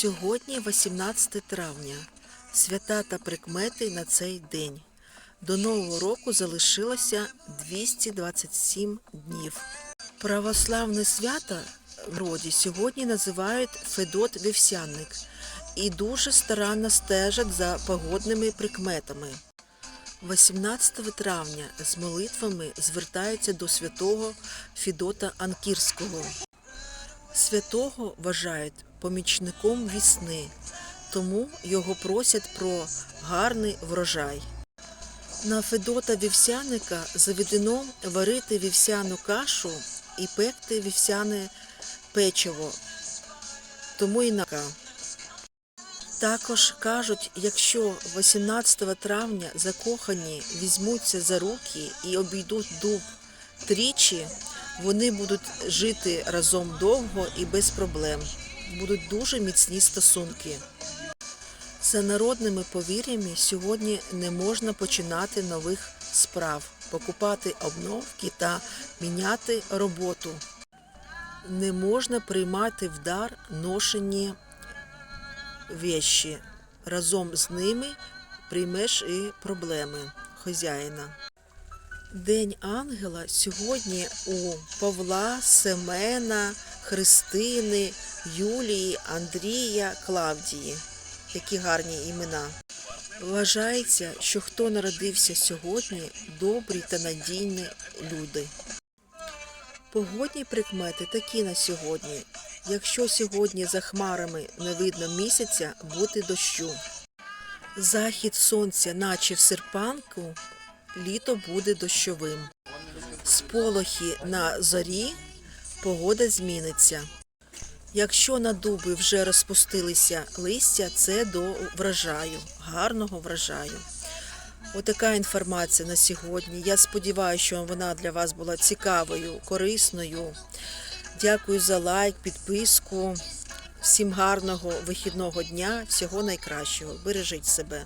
Сьогодні 18 травня. Свята та прикмети на цей день. До Нового року залишилося 227 днів. Православне свято в роді сьогодні називають Федот Вівсянник і дуже старанно стежать за погодними прикметами. 18 травня з молитвами звертаються до святого Фідота Анкірського. Святого вважають помічником вісни, тому його просять про гарний врожай. На Федота вівсяника заведено варити вівсяну кашу і пекти вівсяне печиво, тому і. Також кажуть, якщо 18 травня закохані візьмуться за руки і обійдуть дуб тричі, вони будуть жити разом довго і без проблем. Будуть дуже міцні стосунки. За народними повір'ями сьогодні не можна починати нових справ, покупати обновки та міняти роботу. Не можна приймати в дар ношені вещі. Разом з ними приймеш і проблеми хазяїна. День ангела сьогодні у Павла, Семена, Христини, Юлії, Андрія, Клавдії. Які гарні імена. Вважається, що хто народився сьогодні, добрі та надійні люди. Погодні прикмети такі на сьогодні. Якщо сьогодні за хмарами не видно місяця, бути дощу. Захід сонця, наче в серпанку, літо буде дощовим. Сполохи на зорі, погода зміниться. Якщо на дуби вже розпустилися листя, це до врожаю, гарного врожаю. Отака інформація на сьогодні. Я сподіваюся, що вона для вас була цікавою, корисною. Дякую за лайк, підписку. Всім гарного вихідного дня, всього найкращого. Бережіть себе.